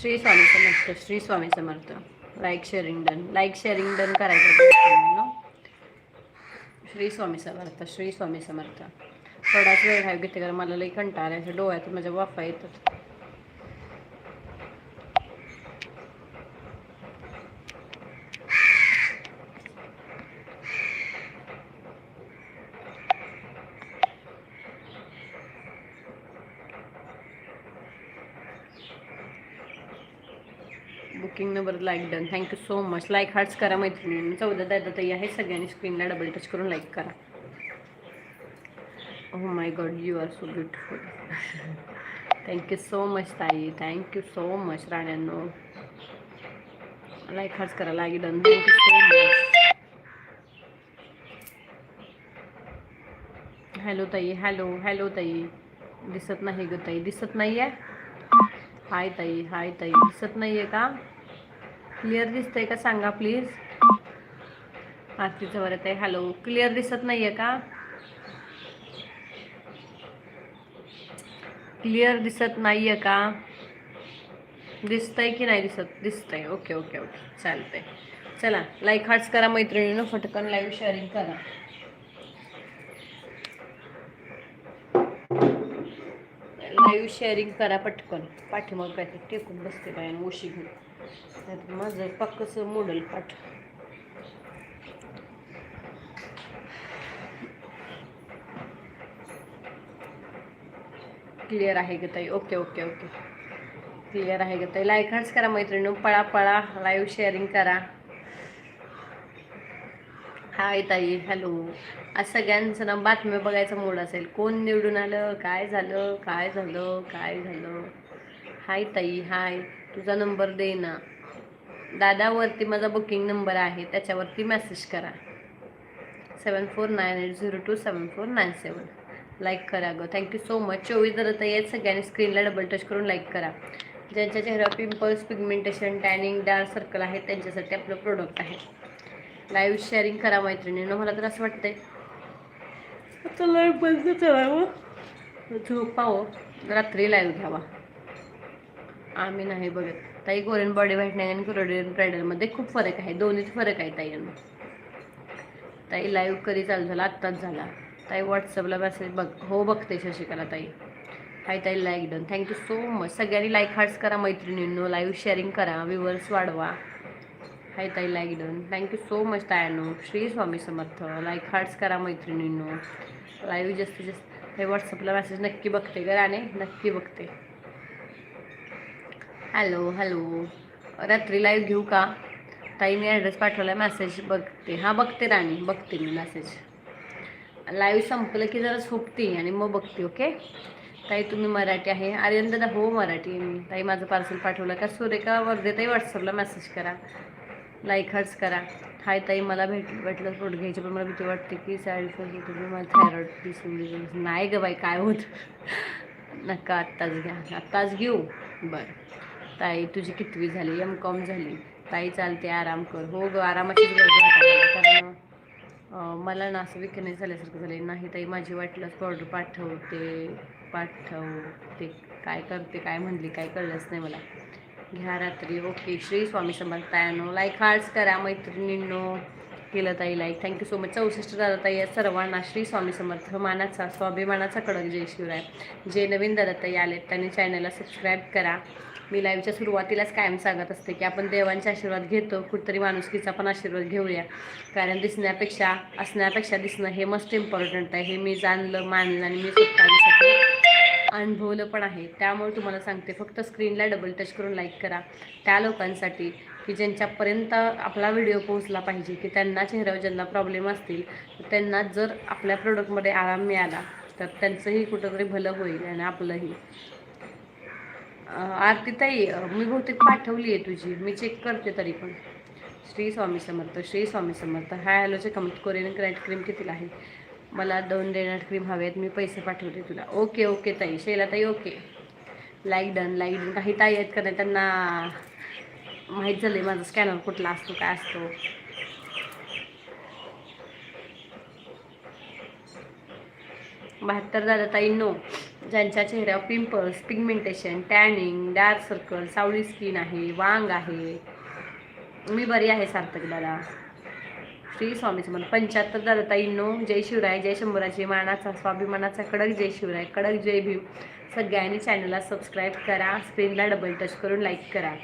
Shri Swami Samarth Shri Swami Samarth. Like sharing done like sharing done करायचं ना श्री स्वामी समर्थ श्री स्वामी समर्थ. थोडाच वेळ आहे घेते कारण मला लई कंटाळा आहे डोळ्यात माझ्या वाफा येतात booking number like done thank you so much like hearts करा मैत्रिणी चौदा दादा ताई आहे सगळ्यांनी स्क्रीनला डबल टच करून लाईक करा. Oh O my god you are so beautiful thank you so much ताई. थँक्यू सो मच राण्यांनो. लाईक हार्ट्स करा like done thank you so much hello ताई. हॅलो हॅलो ताई. दिसत नाही ग ताई. दिसत नाही आहे हाय ताई. हाय ताई. दिसत नाहीये का? क्लिअर दिसतंय का सांगा प्लीज? आरतीचं बरं आहे. हॅलो क्लिअर दिसत नाहीये का? क्लिअर दिसत नाहीये का? दिसतंय की नाही दिसत? दिसतंय. ओके ओके ओके चालतंय. चला लाईक हार्ट्स करा मैत्रिणीनं. फटकन लाईव्ह शेअरिंग करा. लाईव्ह शेअरिंग करा पटकन. पाठीमाग काय टेकून बसते बाय उशी घेऊन. नाहीतर माझं पक्कसं मोडल पाठ. क्लिअर आहे ग ताई. ओके ओके ओके क्लिअर आहे ग ताई. लाईक करा मैत्रिणी पळा पळा. लाईव्ह शेअरिंग करा. हाय ताई. हॅलो आज सगळ्यांचं ना बातम्या बघायचा मूड असेल. कोण निवडून आलं? काय झालं? काय झालं? काय झालं? हाय ताई. हाय तुझा नंबर दे ना दादावरती माझा बुकिंग नंबर आहे त्याच्यावरती मेसेज करा. Seven four nine eight zero two seven four nine seven like करा गं. थँक्यू सो मच चोवीस जर आहेत सगळ्यांनी स्क्रीनला डबल टच करून लाईक करा. ज्यांच्या चेहऱ्यावर pimples pigmentation tanning dark circle आहे त्यांच्यासाठी आपलं प्रोडक्ट आहे. लाईव्ह शेअरिंग करा मैत्रिणीनं मला तर असं वाटतंय. आता लाईव्ह बंद करावं झोपावं रात्री लाईव्ह घ्यावा. आम्ही नाही बघत. ताई कोरियन बॉडी व्हाईटनिंग आणि कोरियन ब्रायडलमध्ये खूप फरक आहे. दोन्हीत फरक आहे ताई यांना. ताई लाईव्ह कधी चालू झाला? आत्ताच झाला. ताई व्हॉट्सअपला मेसेज बघ. हो बघते शशिकला ताई. हाय ताई like done thank you so much सगळ्यांनी लाईक हार्ट्स करा मैत्रिणींनो. लाईव्ह शेअरिंग करा. व्ह्युअर्स वाढवा. हाय ताई like done thank you so much तायानो. Shri Swami Samarth. Like hearts करा मैत्रिणींनो. लाईव्ह जास्तीत जास्त हे व्हॉट्सअपला मेसेज नक्की बघते का नक्की बघते. हॅलो हॅलो रात्री लाईव्ह घेऊ का? ताई मी ॲड्रेस पाठवला मेसेज बघते. हां बघते राणी. बघते मी मेसेज लाईव्ह संपलं की जरा झोपते आणि मग बघते ओके ताई तुम्ही मराठी आहे. आर्यन दादा हो मराठी मी. ताई माझं पार्सल पाठवलं का? सुरेखा वर्धे ताई व्हॉट्सअपला मेसेज करा. लाईक हार्ट्स करा. हाय ताई मला भेट भेटलं फ्रूट घ्यायची पण मला भीती वाटते की साईड इफेक्ट तुम्ही. मला थायरॉइड दिसून नाही गं बाई काय होत? नका आत्ताच घ्या. आत्ताच घेऊ. बरं. ताई तुझी कितवी झाली? एम कॉम झाली. ताई चालते आराम कर. हो ग आरामाचीच गरज आहे मला. कारण मला ना असं विकनेस झाल्यासारखं झालं नाही ताई माझी वाटलंच पावडर पाठवते पाठवते. काय करते काय म्हणली काय कळलंच नाही मला. घ्या रात्री. ओके. श्री स्वामी समर्थायानो लाईक हार्ट्स करा मैत्रिणींनो. केलं ताई लाईक थँक्यू सो मच चौसष्ट दादा ताई या सर्वांना. श्री स्वामी समर्थ. मानाचा स्वाभिमानाचा कडक जय शिवराय. जे नवीन दादा ताई आलेत. त्यांनी चॅनलला सबस्क्राईब करा. मी लाईव्हच्या सुरुवातीलाच कायम सांगत असते की आपण देवांचे आशीर्वाद घेतो कुठतरी माणुसकीचा पण आशीर्वाद घेऊया. कारण दिसण्यापेक्षा असण्यापेक्षा दिसणं हे मस्ट इम्पॉर्टंट आहे. हे मी जाणलं मानलं आणि मी स्वतःसाठी अनुभवलं पण आहे. त्यामुळे तुम्हाला सांगते फक्त स्क्रीनला डबल टच करून लाईक करा. त्या लोकांसाठी की ज्यांच्यापर्यंत आपला व्हिडिओ पोहोचला पाहिजे की त्यांना चेहऱ्यावर ज्यांना प्रॉब्लेम असतील त्यांना जर आपल्या प्रोडक्टमध्ये आराम मिळाला तर त्यांचंही कुठंतरी भलं होईल आणि आपलंही. आरती आरतीताई मी बहुतेक पाठवली आहे तुझी. मी चेक करते तरी पण. श्री स्वामी समर्थ श्री स्वामी समर्थ. हाय हॅलोचे कमेंट कोरियन क्राईट क्रीम कितीला आहे? मला दोन डेनाट क्रीम हवे आहेत मी पैसे पाठवते तुला. ओके ओके ताई. शैला ताई okay like done like done काही ताई आहेत का नाही त्यांना माहीत झालं आहे माझा स्कॅनर कुठला असतो काय असतो. बहात्तर दादा ताई नो ज्यांच्या चेहऱ्यावर pimples pigmentation tanning dark circle सावळी स्किन आहे वांग आहे. मी बरी आहे सार्थक दादा. श्री स्वामी समर्थ. पंच्याहत्तर दादा ताईंनो जय शिवराय जय शंभराजी मानाचा स्वाभिमानाचा कडक जय शिवराय कडक जय भीम. सगळ्यांनी चॅनलला सबस्क्राईब करा स्क्रीनला डबल टच करून लाईक करा.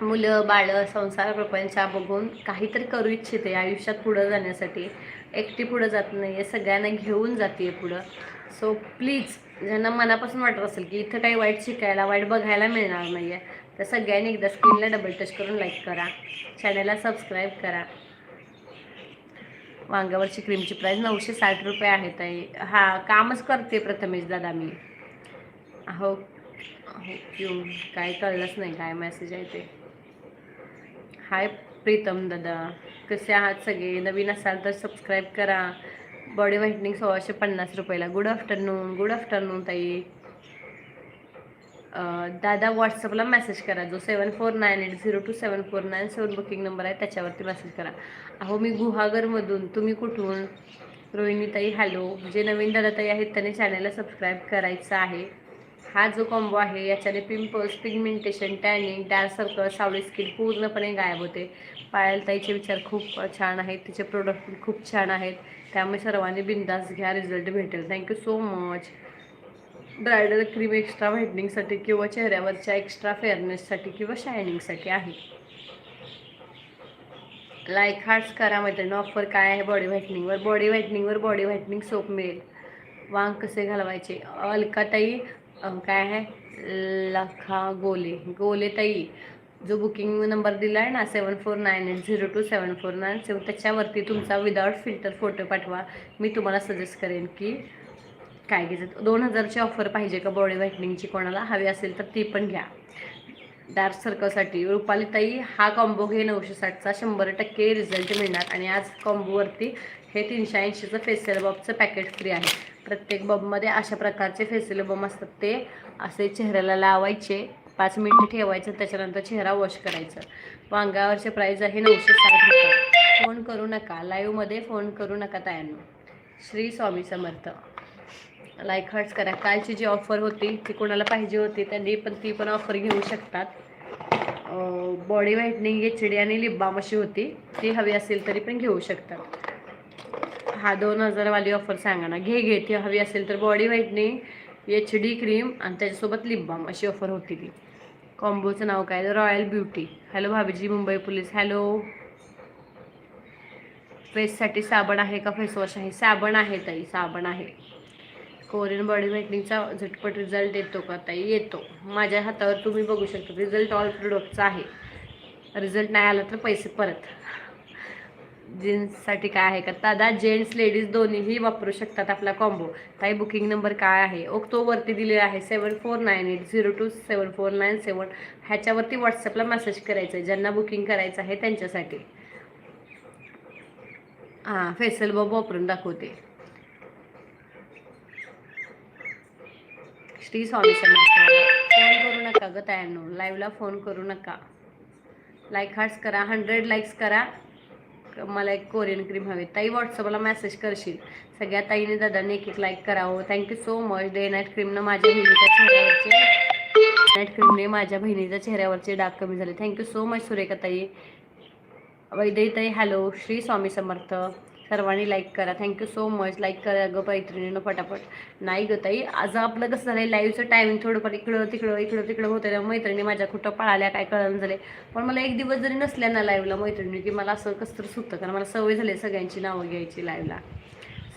मुलं बाळं संसार प्रपंचा बघून काहीतरी करू इच्छिते आयुष्यात पुढं जाण्यासाठी. एकटी पुढं जात नाही आहे सगळ्यांना घेऊन जाते आहे पुढं. सो प्लीज ज्यांना मनापासून वाटत असेल की इथं काही वाईट शिकायला वाईट बघायला मिळणार नाही आहे तर सगळ्यांनी एकदा स्क्रीनला डबल टच करून लाईक करा. चॅनलला सबस्क्राईब करा. वांग्यावरची क्रीमची प्राईस नऊशे साठ रुपये आहे ताई. हा कामच करते प्रथमेश दादा मी. हो हो क्यू काय कळलंच नाही काय मेसेज आहे ते. हाय प्रीतम दादा. कसे आहात सगळे? नवीन असाल तर सबस्क्राईब करा. बॉडी व्हाईटनिंग सोळाशे पन्नास रुपयाला. गुड आफ्टरनून गुड आफ्टरनून ताई. दादा व्हॉट्सअपला मेसेज करा. जो seven four nine eight zero two seven four nine seven booking number आहे त्याच्यावरती मेसेज करा. अहो मी गुहागरमधून तुम्ही कुठून? रोहिणीताई हॅलो जे नवीन दादाताई आहेत त्यांनी चॅनलला सबस्क्राईब करायचं आहे. हा जो कॉम्बो आहे याच्याने pimples pigmentation tanning dark circle सावळी स्किन पूर्णपणे गायब होते. पायल ताईचे विचार खूप छान आहेत तिचे प्रोडक्ट खूप छान आहेत. त्यामुळे सर्वांनी बिंदास घ्या रिझल्ट भेटेल. Thank you so much bridal cream extra व्हाईटनिंगसाठी किंवा चेहऱ्यावरच्या एक्स्ट्रा फेअरनेससाठी किंवा शायनिंगसाठी आहे. लाईक हार्ट्स करा मैत्रिणी. ऑफर काय आहे बॉडी व्हाईटनिंगवर बॉडी व्हाईटनिंगवर बॉडी व्हाईटनिंग सोप मिळेल. वांग कसे घालवायचे? अलकाताई काय आहे? लखा गोले गोले ताई. जो बुकिंग नंबर दिला आहे ना seven four nine eight zero two seven four nine seven त्याच्यावरती तुमचा विदाउट फिल्टर फोटो पाठवा. मी तुम्हाला सजेस्ट करेन की काय घ्यायचं? दोन हजारची ऑफर पाहिजे का बॉडी व्हाईटनिंगची कोणाला? हवी असेल तर ती पण घ्या. डार्क सर्कलसाठी रुपाली ताई हा कॉम्बो घे नऊशे साठचा शंभर टक्के रिझल्ट मिळणार. आणि आज कॉम्बोवरती हे तीनशे ऐंशीचं फेशियल बॉबचं पॅकेट फ्री आहे. प्रत्येक बॉबमध्ये अशा प्रकारचे फेशियल बॉब असतात. ते असे चेहऱ्याला लावायचे पाच मिनिटं ठेवायचं त्याच्यानंतर चेहरा वॉश करायचं. वांगावरचे प्राईज आहे नऊशे साठ रुपये. फोन करू नका लाईव्हमध्ये फोन करू नका तायांनो श्री स्वामी समर्थ. लाईक हर्ट्स करा. कालची जी ऑफर होती ती कोणाला पाहिजे होती त्यांनी पण ती पण ऑफर घेऊ शकतात. बॉडी व्हाईटनिंग एच डी आणि लिप बाम अशी होती ती हवी असेल तरी पण घेऊ शकतात. हा दोन हजारवाली ऑफर सांगा ना. घे घे. ती हवी असेल तर body whitening H D cream आणि त्याच्यासोबत लिप बाम अशी ऑफर होती ती. कॉम्बोचं नाव काय? रॉयल ब्युटी हॅलो भाभीजी मुंबई पोलीस हॅलो फेससाठी साबण आहे का? फेसवॉश आहे. साबण आहे ताई साबण आहे. कोरियन बॉडी व्हाईटनिंगचा झटपट रिझल्ट येतो का ताई? येतो. माझ्या हातावर तुम्ही बघू शकता. रिझल्ट ऑल प्रोडक्टचा आहे. रिझल्ट नाही आला तर पैसे परत. जीन्ससाठी काय आहे? का दादा जेंट्स लेडीज दोन्हीही वापरू शकतात आपला कॉम्बो ताई बुकिंग नंबर काय आहे? ओक तो वरती दिलेला आहे seven four nine eight zero two seven four nine seven ह्याच्यावरती व्हॉट्सअपला मेसेज करायचं आहे ज्यांना बुकिंग करायचं आहे त्यांच्यासाठी. हां फेसल बॉब वापरून दाखवते. श्री स्वामी फोन करू नका ग तयानो लाईव्हला फोन करू नका. लाईक हार्ट्स करा हंड्रेड लाईक्स करा. क- मला एक कोरियन क्रीम हवी ताई व्हॉट्सअपला मेसेज करशील. सगळ्या ताईने दादांनी एक एक लाईक करावं. Thank you so much day night क्रीमनं माझ्या बहिणीच्या चेहऱ्यावरचे नाईट क्रीमने माझ्या बहिणीच्या चेहऱ्यावरचे डाग कमी झाले. थँक्यू सो मच सुरेखा ताई. वैदई ताई हॅलो श्री स्वामी समर्थ. सर्वांनी लाईक करा. थँक्यू सो मच लाईक करा गं मैत्रिणीनं पटापट. नाही गं ताई आज आपलं कसं झालं लाईव्हचं टायमिंग थोडंफार इकडं तिकडं इकडं तिकडं होतं. त्या मैत्रिणी माझ्या कुठं पळाल्या काय कळलं झाले पण मला एक दिवस जरी नसल्या ना लाईव्हला मैत्रिणी की मला असं कसं तर सुटतं कारण मला सवय झाली आहे सगळ्यांची नावं घ्यायची लाईव्हला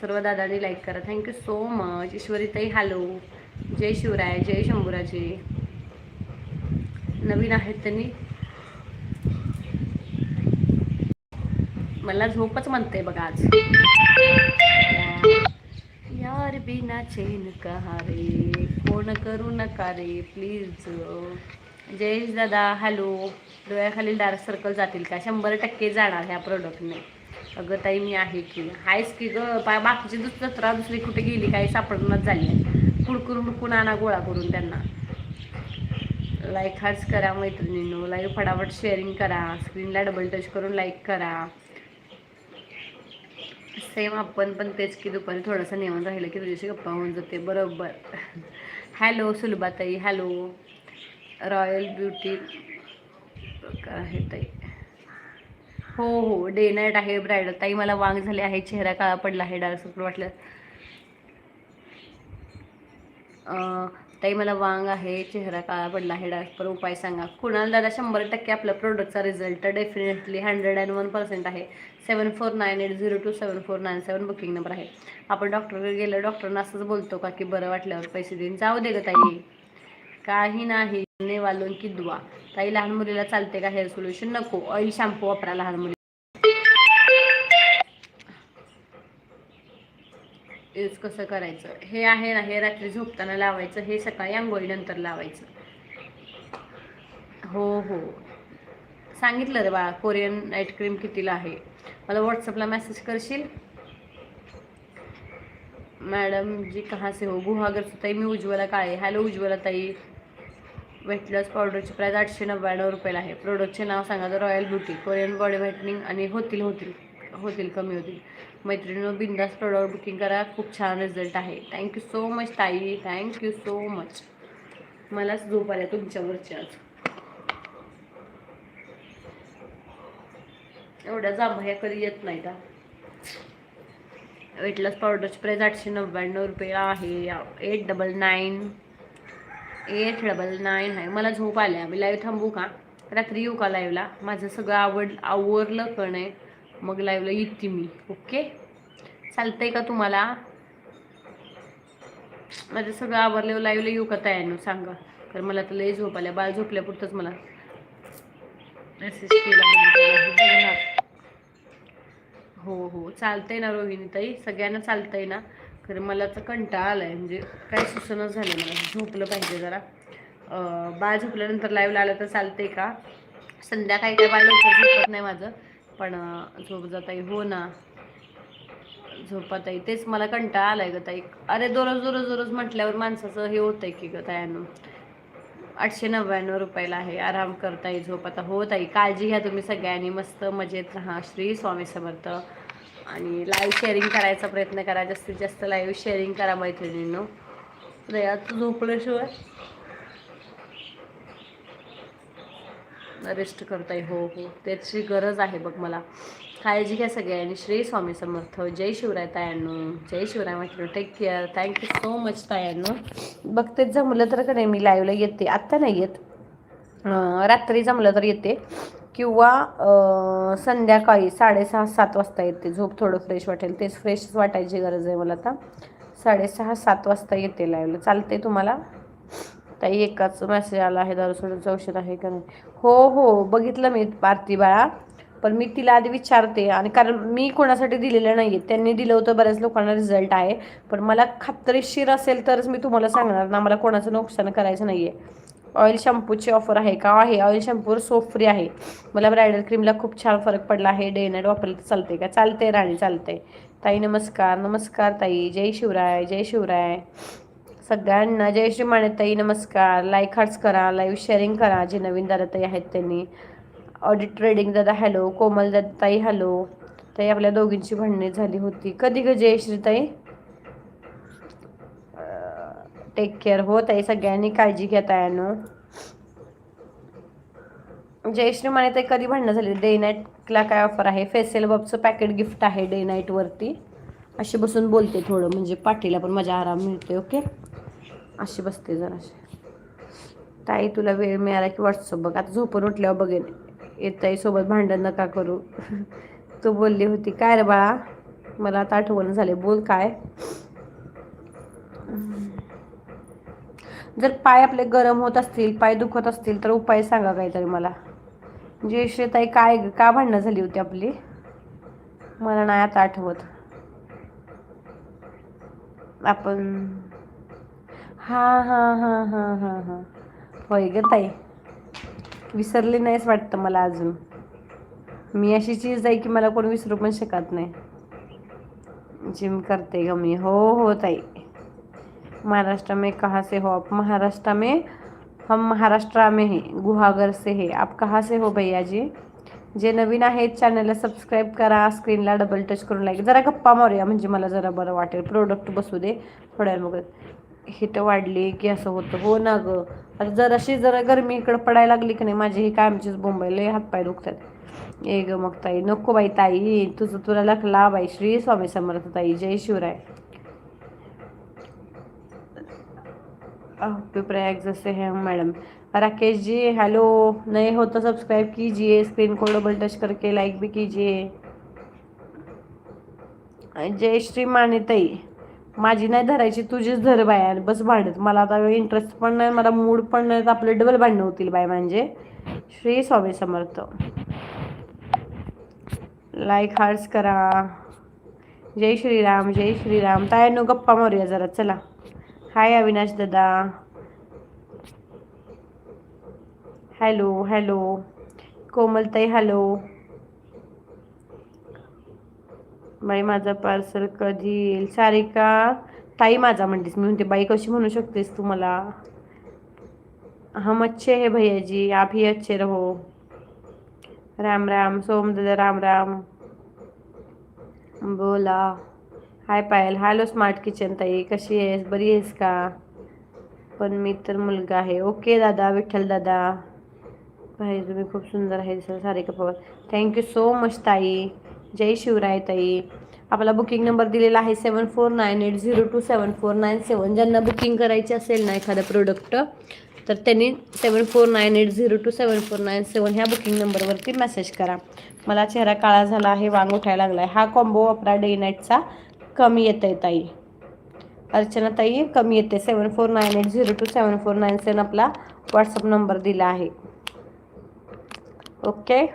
सर्व दादांनी लाईक करा. थँक्यू सो मच ईश्वरी ताई हॅलो जय शिवराय जय शंभूराजे. नवीन आहेत त्यांनी. मला झोपच म्हणते बघा आज. यार बिना चैन कहा रे? कोण करू नका रे प्लीज जयेश दादा हॅलो. डोळ्याखाली डार्क सर्कल जातील का? शंभर टक्के जाणार ह्या प्रोडक्टने अगं ताई मी आहे की. आहेच की ग? बाकीची दुस जत्रा दुसरी कुठे गेली? काही सापडूनच झाली आहे. कुडकुरून हुडकून आणा गोळा करून त्यांना? लाईक हाच करा मैत्रिणींनो. लाईक फटाफट शेअरिंग करा. स्क्रीनला डबल टच करून लाईक करा. सेम आपण पण तेच की दुपारी थोडंसं निवांत राहिलं की तुझ्याशी गप्पा होऊन जाते. बरोबर. हॅलो सुलभाताई. हॅलो रॉयल ब्युटी आहे ताई. हो हो. डे नाईट आहे ब्रायडल ताई मला वांग झाले आहे. चेहरा काळा पडला आहे. डार्क सर्कल वाटलं. ताई मला वांग आहे. चेहरा काळा पडला आहे. डार्क पर उपाय सांगा. कुणाल दादा शंभर टक्के आपल्या प्रोडक्टचा result definitely hundred and one percent आहे. Seven four nine eight zero two seven four nine seven booking number आहे. आपण डॉक्टरकडे गेलं डॉक्टरना असंच बोलतो का की बरं वाटल्यावर पैसे देईन. जाऊ दे ग ताई. काही नाही. वालून की दुवा ताई लहान मुलीला चालते का? हेअर सोल्युशन नको. ऑइल शॅम्पू वापरा लहान मुली. यूज कसं करायचं? हे आहे ना हे रात्री झोपताना लावायचं. हे सकाळी आंघोळीनंतर लावायचं. हो हो. सांगितलं रे बाळा कोरियन नाईट क्रीम कितीला आहे? मला व्हॉट्सअपला मेसेज करशील? मॅडम जी कहाँ से हो गुहागर ताई मी उज्ज्वला काळे. हॅलो उज्ज्वला ताई. वेट लॉस पावडरची प्राईस आठशे नव्याण्णव रुपयाला आहे. प्रोडक्टचे नाव सांगा तर Royal Beauty Korean body whitening आणि होतील होतील होतील कमी होतील. मैत्रिणीनं बिंदास प्रोडक्ट बुकिंग करा. खूप छान रिझल्ट आहे. थँक्यू सो मच ताई. थँक्यू सो मच मलाच झोप आल्या तुमच्यावरची आज. एवढ्या जांभया कधी येत नाही का वेटलॉस पावडरची प्राईस आठशे नव्याण्णव रुपये आहे. Eight double nine eight double nine आहे. मला झोप आल्या मी लाईव्ह थांबू का? रात्री येऊ का लाईव्हला माझं सगळं आवड आवरलं कण आहे. मग लाईव्हला येते मी. ओके चालतंय का तुम्हाला? माझं सगळं आवरल्यावर लाईव्हला येऊ का तयार सांगा. कारण मला तर लई झोप आल्या बाळ झोपल्यापुरतंच मला मेसेज केला. हो हो. चालतंय ना रोहिणी ताई. सगळ्यांना चालतंय ना. खरं मला तर कंटाळा आलाय. म्हणजे काय सुचनच झालं मला. झोपलं पाहिजे जरा. बाळ झोपल्यानंतर लाईव्हला आलं तर चालतंय का? संध्याकाळी काय बाळ लवकर झोपत नाही माझं. पण झोप जाताई हो ना. झोपाताई तेच मला कंटाळा आलाय ग ताई. अरे दररोज दररोज दररोज म्हटल्यावर माणसाचं हे होतंय की ग तयानं आठशे नव्याण्णव रुपयाला आहे. आराम करताई झोप आता हो ताई काळजी घ्या तुम्ही सगळ्यांनी. मस्त मजेत राहा. श्री स्वामी समर्थ. आणि लाईव्ह शेअरिंग करायचा प्रयत्न करा. जास्तीत जास्त लाईव्ह शेअरिंग करा मैत्रिणींनो. दयात झोपल्याशिवाय रेस्ट करता हो हो. त्याची गरज आहे बघ मला. काळजी घ्या सगळ्यांनी श्री स्वामी समर्थ. जय शिवराय तायांनो. जय शिवराय म्हटलं take care thank you so much तायांनो. बघतेच जमलं तर का नाही मी लाईव्हला येते. आत्ता नाही येत. रात्री जमलं तर येते. किंवा संध्याकाळी साडेसहा सात वाजता येते. झोप थोडं फ्रेश वाटेल. तेच फ्रेश वाटायची गरज आहे मला आता. साडेसहा सात वाजता येते लाईव्हला चालते तुम्हाला? ताई एकाच मेसेज आला आहे दारू सोडून औषध आहे का नाही? हो हो बघितलं मी आरती बाळा. पण मी तिला आधी विचारते आणि कारण मी कोणासाठी दिलेलं नाही आहे त्यांनी दिलं होतं बऱ्याच लोकांना रिझल्ट आहे. पण मला खात्रीशीर असेल तरच मी तुम्हाला सांगणार ना मला कोणाचं नुकसान करायचं नाही आहे ऑइल शॅम्पूची ऑफर आहे का? आहे. ऑइल शॅम्पूवर सोप फ्री आहे. मला ब्रायडल क्रीमला खूप छान फरक पडला आहे. डे नाईट वापरलं तर चालते का? चालते राणी चालते ताई नमस्कार नमस्कार ताई. जय शिवराय जय शिवराय. सगळ्यांना जय श्री माणेताई नमस्कार. लाईक हार्ट्स करा लाईव्ह शेअरिंग करा. जे नवीन दादाताई आहेत त्यांनी. ऑडिट ट्रेडिंग दादा हॅलो कोमल दादाताई हॅलो ताई आपल्या दोघींची भांडणी झाली होती. कधी ग जयश्रीताई टेक केअर हो ताई सगळ्यांनी काळजी घ्या तायानो जयश्री माने ताई कधी भांडणं झाली? डे नाईटला काय ऑफर आहे? फेसियल बॉबचं पॅकेट गिफ्ट आहे डे नाईटवरती अशी बसून बोलते थोडं. म्हणजे पाठीला पण माझ्या आराम मिळते ओके अशी बसते जराशी. ताई तुला वेळ मिळाला की व्हॉट्सअप बघ. आता झोपून उठल्यावर बघेन. येत सोबत भांडण नका करू. तू बोलली होती. काय रे बाळा? मला आता आठवण झाले. बोल काय? जर पाय आपले गरम होत असतील पाय दुखत असतील तर उपाय सांगा काहीतरी मला. जयश्री ताई काय का भांडणं झाली होती आपली? मला नाही आता आठवत. आपण हां हां हां हां हां हां. होय ग ताई. विसरली नाहीच वाटतं मला अजून. मी अशी चीज आहे की मला कोण विसरू पण शकत नाही. जिम करते ग मी. हो हो ताई. महाराष्ट्र में कहाँ से हो आप? महाराष्ट्र में? हम महाराष्ट्र में है. गुहागर से है. आप कहाँ से हो भैया जी? जे नवीन आहेत चॅनलला सबस्क्राईब करा. स्क्रीनला डबल टच करून लाईक जरा गप्पा मारूया म्हणजे मला जरा बरं वाटेल. प्रोडक्ट बसू दे. थोड्या मग हिट वाढली की असं होतं. हो ना गं. आता जराशी जरा गरमी इकडं पडायला लागली की नाही माझी ही कायमचीच बोंबाईल हातपाय दुखतात. ए गं मग ताई नको बाई ताई. तुझं तुला लखला बाई श्री स्वामी समर्थ ताई. जय शिवराय. प्रयाग जैसे हैं मैडम राकेश जी हेलो नए हो तो सब्सक्राइब कीजिए स्क्रीन को डबल टच करके लाइक भी कीजिए जय श्री मानेताई माझी नाही धरायची तुझीच धर बाय. बस भांडत. मला आता इंटरेस्ट पण नाही मला मूड पण नाही तर आपले डबल भांडणं होतील बाय म्हणजे. श्री स्वामी समर्थ. लाईक हार्स करा. जय श्रीराम जय श्रीराम. तायनो गप्पा मारूया जरा. चला. हाय अविनाश दादा. हॅलो हॅलो कोमलताई हॅलो बाई माझं पार्सल कधी येईल? सारिका ताई माझा म्हणतेस. मी म्हणते बाई कशी म्हणू शकतेस तू मला? हम अच्छे है भैयाजी. आप ही अच्छे रहो. राम राम. सोम दादा राम राम. बोला. Hi Payal. Hello smart kitchen ताई. कशी आहेस? बरी आहेस का? पण मी तर मुलगा आहे. ओके दादा विठ्ठल दादा. भाई तुम्ही खूप सुंदर आहे दिसायला. Sarika Pawar. Thank you so much ताई. जय शिवराय ताई. आपला बुकिंग नंबर दिलेला आहे seven four nine eight zero two seven four nine seven ज्यांना बुकिंग करायची असेल ना एखादं प्रोडक्ट तर त्यांनी seven four nine eight zero two seven four nine seven ह्या बुकिंग नंबरवरती मेसेज करा. मला चेहरा काळा झाला आहे वांग उठायला लागला आहे हा कॉम्बो वापरा डे नाईटचा कमी येत आहे ताई. अर्चना ताई कमी येते. Seven four nine eight zero two seven four nine seven आपला व्हॉट्सअप नंबर दिला आहे. ओके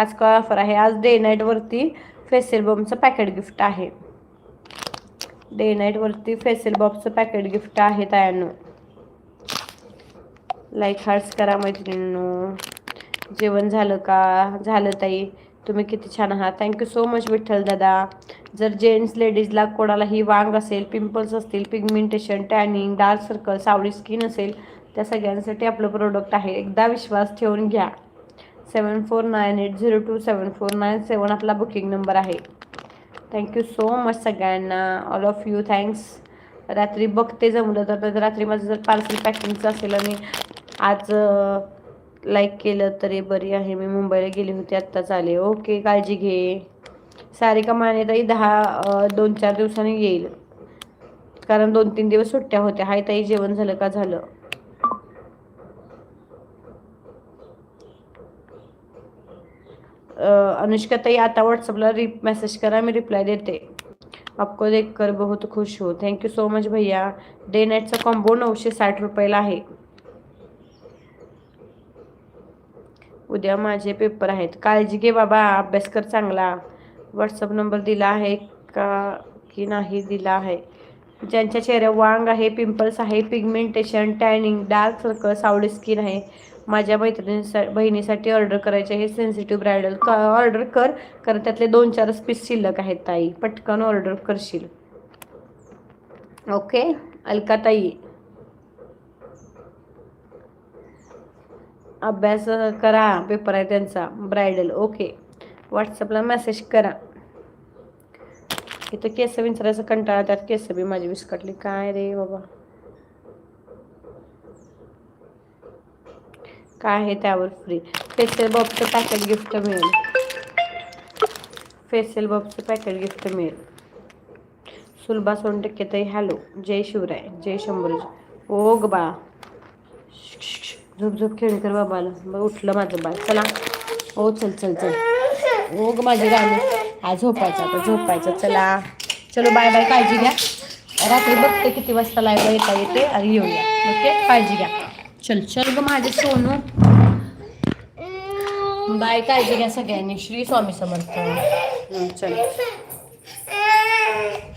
आज काय ऑफर आहे. आज डे नाईटवरती फेसियल बॉम्बचं पॅकेट गिफ्ट आहे. डे नाईटवरती फेसियल बॉम्बचं पॅकेट गिफ्ट आहे तायांनो. लाईक हार्ट्स करा मैत्रिणींनो. जेवण झालं का? झालं ताई. तुम्ही किती छान आहात. थँक्यू सो मच विठ्ठल दादा. जर जेंट्स लेडीजला कोणालाही वांग असेल पिंपल्स असतील पिगमेंटेशन टॅनिंग डार्क सर्कल सावळी स्किन असेल त्या सगळ्यांसाठी आपलं प्रोडक्ट आहे. एकदा विश्वास ठेवून घ्या. Seven four nine eight zero two seven four nine seven आपला बुकिंग नंबर आहे. थँक्यू सो मच सगळ्यांना. ऑल ऑफ यू थँक्स रात्री बघते जमलं तर रात्री माझं जर पार्सल पॅकिंगचं असेल आणि आज लाईक केलं तरी बरी आहे. मी मुंबईला गेली होती आत्ताच आले. ओके काळजी घे. सारिका कमाने ताई दहा दोन चार दिवसांनी येईल. कारण दोन तीन दिवस सुट्ट्या होत्या. हाय ताई जेवण झालं का? झालं. अनुष्का ताई आता व्हॉट्सअपला रि मेसेज करा मी रिप्लाय देते. आपको देखकर बहुत खुश हो. थँक्यू सो मच भैया. डे नाईटचा कॉम्बो नऊशे साठ रुपयाला आहे. उद्या माझे पेपर आहेत. काळजी घे बाबा अभ्यास कर चांगला. व्हॉट्सअप नंबर दिला आहे का की नाही दिला आहे. ज्यांच्या चेहऱ्या वांग आहे पिंपल्स आहे पिगमेंटेशन टॅनिंग डार्क सर्कल आवडी स्किन आहे. माझ्या मैत्रिणीसा बहिणीसाठी ऑर्डर करायचे हे सेन्सिटिव्ह ब्रायडल क ऑर्डर कर. कारण त्यातले दोन चारच पीस शिल्लक आहेत ताई. पटकन ऑर्डर करशील. ओके अलका ताई अभ्यास करा. पेपर आहे त्यांचा. ब्रायडल ओके व्हॉट्सअपला मेसेज करा. इथं केस विचारायचं कंटाळा त्यात केस बी माझी विस्कटली. काय रे बाबा? काय आहे त्यावर फ्री फेशियल बॉबचं पॅकेट गिफ्ट मिळेल. फेशियल बॉबचं पॅकेट गिफ्ट मिळेल. सुलभा सोनटक्के तरी हॅलो जय शिवराय. जय शंभरजी. ओ ग बा झोप झोप खेळ कर बाबाला. उठलं माझं बाळ. चला. ओ चल चल चल. ओ ग माझी गाणी हा झोपायचं आता झोपायचं. चला. चलो बाय बाय. काळजी घ्या. रात्री बघते किती वाजता लायला येता येते. आणि येऊया. ओके काळजी घ्या. चल चल ग माझे सोनू. बाय काळजी घ्या सगळ्यांनी. श्री स्वामी समर्थ. चल.